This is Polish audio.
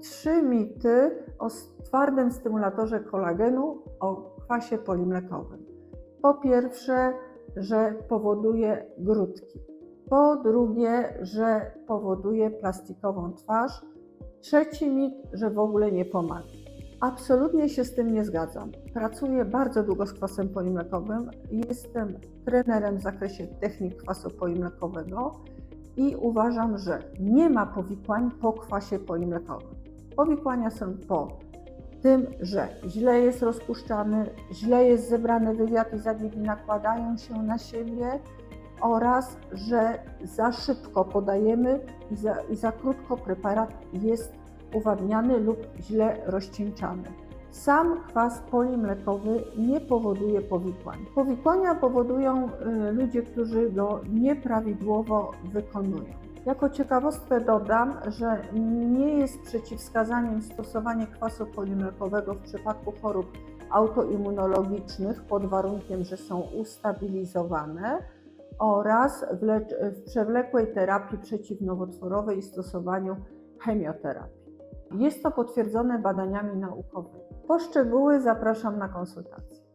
trzy mity o twardym stymulatorze kolagenu o kwasie polimlekowym. Po pierwsze, że powoduje grudki. Po drugie, że powoduje plastikową twarz. Trzeci mit, że w ogóle nie pomaga. Absolutnie się z tym nie zgadzam. Pracuję bardzo długo z kwasem polimlekowym. Jestem trenerem w zakresie technik kwasu polimlekowego i uważam, że nie ma powikłań po kwasie polimlekowym. Powikłania są po tym, że źle jest rozpuszczany, źle jest zebrany wywiad i zabiegi nakładają się na siebie oraz, że za szybko podajemy i za, i za krótko preparat jest uwabniany lub źle rozcieńczany. Sam kwas polimlekowy nie powoduje powikłań. Powikłania powodują y, ludzie, którzy go nieprawidłowo wykonują. Jako ciekawostkę dodam, że nie jest przeciwwskazaniem stosowanie kwasu polimlekowego w przypadku chorób autoimmunologicznych pod warunkiem, że są ustabilizowane oraz w, w przewlekłej terapii przeciwnowotworowej i stosowaniu chemioterapii. Jest to potwierdzone badaniami naukowymi. Po szczegóły zapraszam na konsultację.